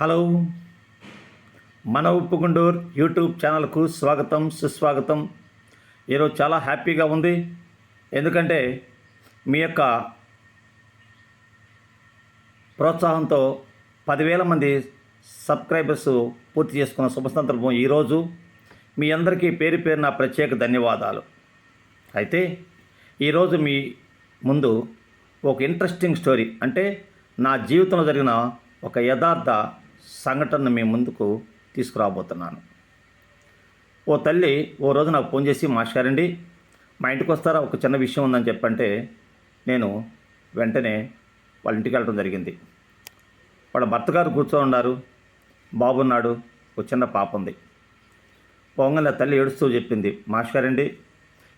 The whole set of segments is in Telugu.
హలో. మన ఉప్పుగుండూర్ యూట్యూబ్ ఛానల్కు స్వాగతం సుస్వాగతం. ఈరోజు చాలా హ్యాపీగా ఉంది. ఎందుకంటే మీ యొక్క ప్రోత్సాహంతో పదివేల మంది సబ్స్క్రైబర్స్ పూర్తి చేసుకున్న శుభ సందర్భం ఈరోజు. మీ అందరికీ పేరు పేరు నా ప్రత్యేక ధన్యవాదాలు. అయితే ఈరోజు మీ ముందు ఒక ఇంట్రెస్టింగ్ స్టోరీ. అంటే నా జీవితంలో జరిగిన ఒక యథార్థ సంఘటనను మీ ముందుకు తీసుకురాబోతున్నాను. ఓ తల్లి ఓ రోజు నాకు ఫోన్ చేసి మాస్టారండి మా ఇంటికి వస్తారా? ఒక చిన్న విషయం ఉందని చెప్పంటే నేను వెంటనే వాళ్ళ ఇంటికి వెళ్ళడం జరిగింది. వాళ్ళ భర్త గారు కూర్చో ఉన్నారు. బాబున్నాడు ఒక చిన్న పాప ఉంది. పొంగల్ తల్లి ఏడుస్తూ చెప్పింది మాస్టారండి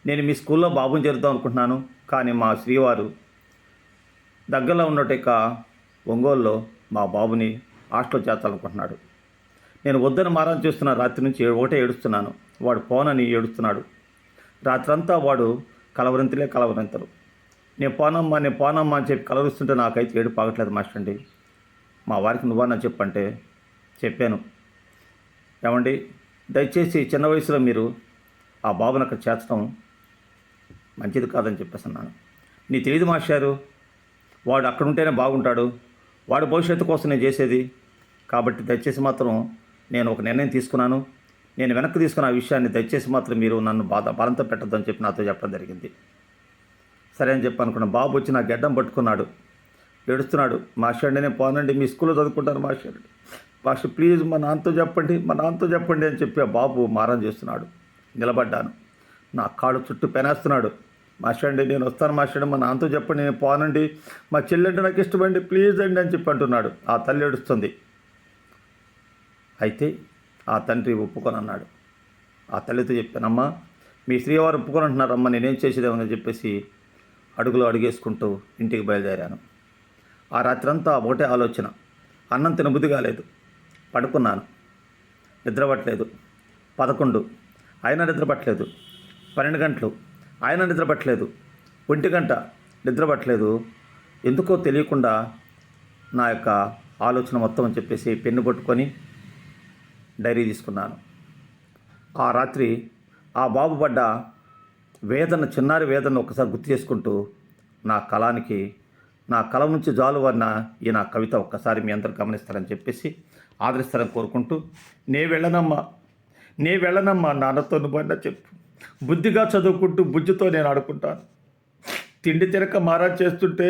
నేను మీ స్కూల్లో బాబుని చేరుద్దాం అనుకుంటున్నాను కానీ మా శ్రీవారు దగ్గరలో ఉన్నట్టు ఒంగోలులో మా బాబుని హాస్టల్ చేర్చాలనుకుంటున్నాడు నేను వద్దని మారం చేస్తున్న రాత్రి నుంచి ఒకటే ఏడుస్తున్నాను. వాడు పోనని ఏడుస్తున్నాడు. రాత్రంతా వాడు కలవరింతలే కలవరింతలు. నేను పోనమ్మా నేను పోనమ్మా అని చెప్పి కలవరిస్తుంటే నాకైతే ఏడు పాగట్లేదు మాస్టర్ అండి. మా వారికి నువ్వన్నా చెప్పంటే చెప్పాను. ఏమండి దయచేసి చిన్న వయసులో మీరు ఆ బాబుని అక్కడ చేర్చడం మంచిది కాదని చెప్పేసి అన్నాను. నీ తెలియదు మాస్టారు వాడు అక్కడ ఉంటేనే బాగుంటాడు. వాడి భవిష్యత్తు కోసం నేను చేసేది కాబట్టి దయచేసి మాత్రం నేను ఒక నిర్ణయం తీసుకున్నాను. నేను వెనక్కి తీసుకున్న ఆ విషయాన్ని దయచేసి మాత్రం మీరు నన్ను బాధ బలంతో పెట్టద్దని చెప్పి నాతో చెప్పడం జరిగింది. సరే అని చెప్పి అనుకున్నా బాబు వచ్చి నా గడ్డం పట్టుకున్నాడు. ఏడుస్తున్నాడు. మాస్టర్ నేను పోనండి. మీ స్కూల్లో చదువుకుంటాను మాస్టర్ మాస్టర్ ప్లీజ్ మా నాన్నతో చెప్పండి. మా నాన్నతో చెప్పండి అని చెప్పి ఆ బాబు మారం చేస్తున్నాడు. నిలబడ్డాను. నా కాళ్ళు చుట్టూ పెనేస్తున్నాడు. మాస్టర్ అండి నేను వస్తాను మాస్టర్ మా నాన్నతో చెప్పండి. నేను పోనండి. మా చెల్లెంటే నాకు ఇష్టమండి ప్లీజ్ అండి అని చెప్పి అంటున్నాడు. ఆ తల్లి ఏడుస్తుంది. అయితే ఆ తండ్రి ఒప్పుకొని అన్నాడు ఆ తల్లితో చెప్పానమ్మా మీ శ్రీవారు ఒప్పుకొని అంటున్నారమ్మా నేనేం చేసేదేమని చెప్పేసి అడుగులో అడుగేసుకుంటూ ఇంటికి బయలుదేరాను. ఆ రాత్రంతా ఒకటే ఆలోచన. అన్నం తినబుద్ధి కాలేదు. పడుకున్నాను. నిద్రపట్టలేదు. పదకొండు. అయినా నిద్రపట్టలేదు. పన్నెండు గంటలు. ఆయన నిద్రపట్టలేదు. ఒంటి గంట. నిద్రపట్టలేదు. ఎందుకో తెలియకుండా నా యొక్క ఆలోచన మొత్తం అని చెప్పేసి పెన్ను పట్టుకొని డైరీ తీసుకున్నాను. ఆ రాత్రి ఆ బాబు పడ్డ వేదన చిన్నారి వేదన ఒకసారి గుర్తు చేసుకుంటూ నా కళానికి నా కళ నుంచి జాలువన్న ఈ నా కవిత ఒక్కసారి మీ అందరు గమనిస్తారని చెప్పేసి ఆదరిస్తారని కోరుకుంటూ నే వెళ్ళనమ్మా నే వెళ్ళనమ్మా నాన్నతో నువ్వన్నా చెప్పు. బుద్ధిగా చదువుకుంటూ బుజ్జితో నేను ఆడుకుంటాను. తిండి తిరక మారా చేస్తుంటే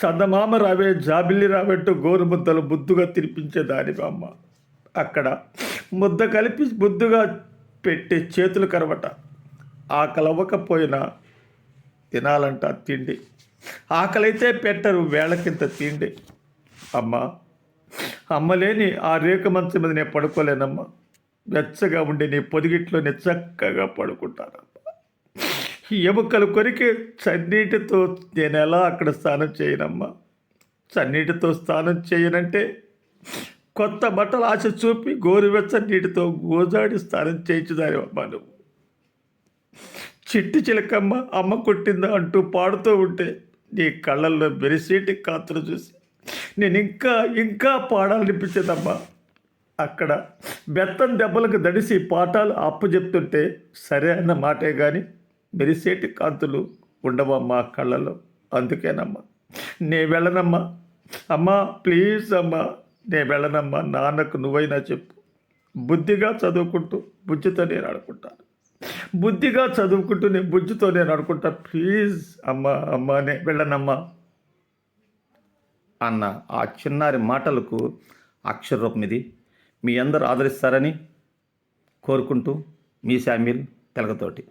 చందమామ రావే జాబిల్లి రావెట్టు గోరుముద్దలు బుద్దుగా తినిపించేదాని అమ్మ అక్కడ ముద్ద కలిపి ముద్దుగా పెట్టే చేతులు కరవట. ఆకలవ్వకపోయినా తినాలంట తిండి. ఆకలైతే పెట్టరు వేళకింత తిండి. అమ్మ అమ్మలేని ఆ రేకు మంచం మీద నేను పడుకోలేనమ్మా. వెచ్చగా ఉండి నీ పొదిగిట్లో నేను చక్కగా పడుకుంటానమ్మా. ఎముకలు కొరికి చన్నీటితో నేను ఎలా అక్కడ స్నానం చేయనమ్మా? చన్నీటితో స్నానం చేయనంటే కొత్త బట్టలు ఆశ చూపి గోరువెచ్చ నీటితో గోజాడి స్నానం చేయించుదాని నువ్వు? చిట్టి చిలకమ్మ అమ్మ కొట్టిందా అంటూ పాడుతూ ఉంటే నీ కళ్ళల్లో బెరిసేటి కాతులు చూసి నేను ఇంకా ఇంకా పాడాలనిపించేదమ్మా. అక్కడ బెత్తం దెబ్బలకు దడిసి పాఠాలు అప్పు చెప్తుంటే సరే అన్న మాటే కానీ మెరిసేటి కాంతులు ఉండవమ్మా కళ్ళలో? అందుకేనమ్మా. నే వెళ్ళనమ్మా. అమ్మా ప్లీజ్ అమ్మా. నేను వెళ్ళనమ్మా నాన్నకు నువ్వైనా చెప్పు. బుద్ధిగా చదువుకుంటూ బుజ్జితో నేను ఆడుకుంటాను. బుద్ధిగా చదువుకుంటూ నేను బుజ్జితో నేను ఆడుకుంటా ప్లీజ్ అమ్మా అమ్మా నే వెళ్ళనమ్మా. అన్న ఆ చిన్నారి మాటలకు అక్షరరూపం ఇది. మీ అందరూ ఆదరిస్తారని కోరుకుంటూ మీ శామ్యుల్ తెలగతోటి.